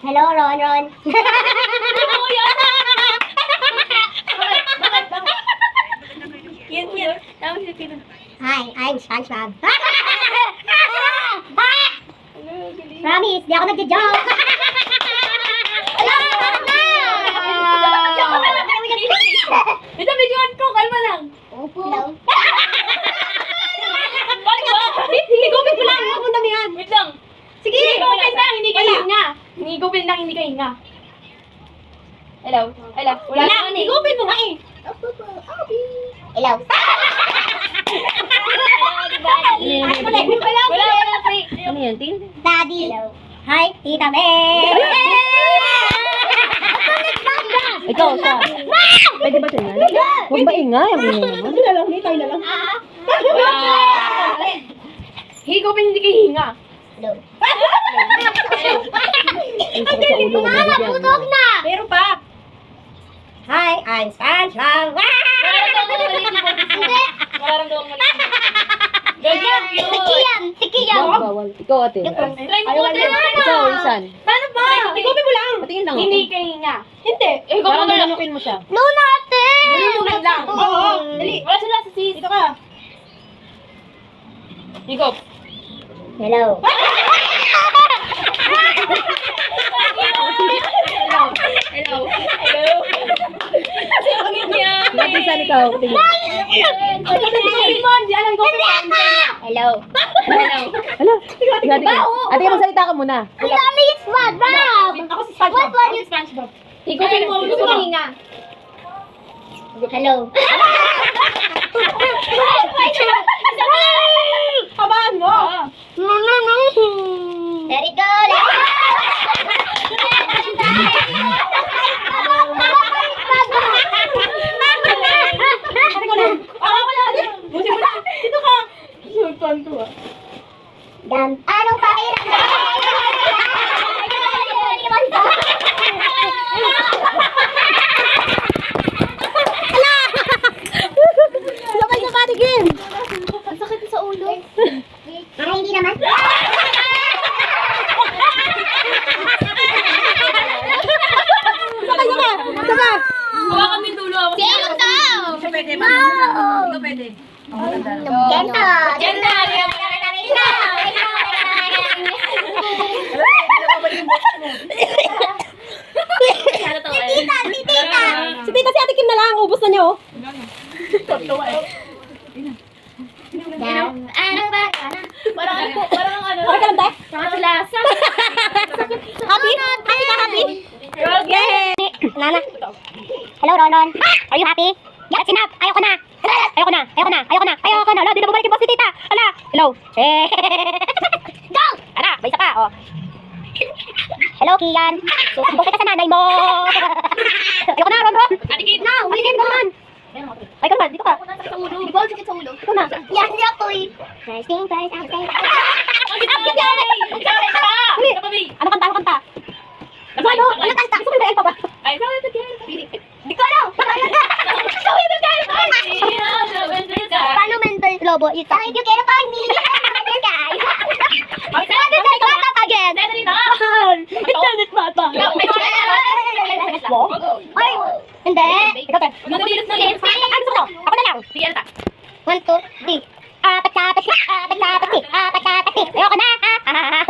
Hello, Ron, Ron. Ano yan? Yan, yan. Tawag si Tina. Hi, I'm SpongeBob. Promise, di ako nagja-joke. Ito, videoan ko. Kalma lang. Hello. Balik ba? Higupin ko lang. Ako na yan. Wait lang. Sige, higupin lang. Hindi ka hinga. Higupin lang, hindi ka hinga. Hello? Hello? Wala na. Higupin mo nga eh. Hello. Wala, wala. Wala. Ano yan, Tin? Daddy. Hi, Tita May. Ikaw, siya. Pwede ba siya yan? Huwag ba ingay? Ang ingay naman. Higupin, hindi ka hinga. Hello. Ang ulo. Mama, mabibigyan. putog na. Meron pa. Hi, I'm SpongeBob. Mararamdaman mo ulit. Ganyan, yun. Kian, si Kian. Bawal. Ikaw, ate. Try mo ulit. Ikaw, Isan. Paano ba? Higupin mo lang. Patingin lang ako. Hindi ka hinga. Hindi. Eh, Parang mo lang. nanukin mo siya. No, natin. Nalulunod lang. Oo. Dali. Wala sila sa sis. Dito ka. Higup. Hello. Hello. Hello. Hello. Sabi niya. Ate, Isan, ikaw. Tingin. Hello. Hello. Hala. Ate, ate, ate, magsalita ka muna. Dami yung SpongeBob. Ako si SpongeBob. What si SpongeBob. Higupin mo. Gusto mo hinga. Hello. Habaan mo. Let it go. Let it go. Ako wala. Buti mo na. Dito ka. Sultan ko ah. Dan, anong pakiramdam? Sabay na patigin. Ang sakit sa ulo. Pero hindi naman. Sabay na ka. Sabay. Wala kami dulo. Si Elon daw. Pwede ba? Ito pwede. Gento. Tita, si tita. Si ate Kim na lang. Ubus na niyo. Dan, ano ba? Parang ano parang ano. Ka lang, Tay? Pangatlasa. Happy? Happy ka, happy? Yay! Nana. Hello, Ronon. Are you happy? That's enough. Ayoko na. Ayoko na. Ayoko na. Ayoko na. Ayoko na. Ala, di na bumalik yung boss ni tita. Ala. Hello. Eh. Go! Ala, may isa pa. Oh. Hello, Kian. Susumbong kita sa nanay mo. Ayoko na, Ron, Ron. Atikid. No, aligid mo naman. Ay, ka naman. Dito ka. Sa ulo. Di ba sakit sa ulo? Ito na. Yan, yan ako eh. Testing, test, testing. Ang ganda. Ang ganda. Huli. Kapabi. Ano kanta? Ano kanta? Ano? Ano? Ano kanta? Gusto mo yung pa ba? Ay, sabi ito kaya. Hindi ko alam. Sabi mo tayo. Paano mental lobo? Ito. If you care about me, mental guy. Sabi mo tayo again. Internet bata. Ay, hindi. Ikaw tayo. Ano gusto mo? Ako na lang. Ano? One, two, three. Apat sa apat, apat sa apat, apat sa apat, ayoko na, ha, ha, ha, ha. Boy,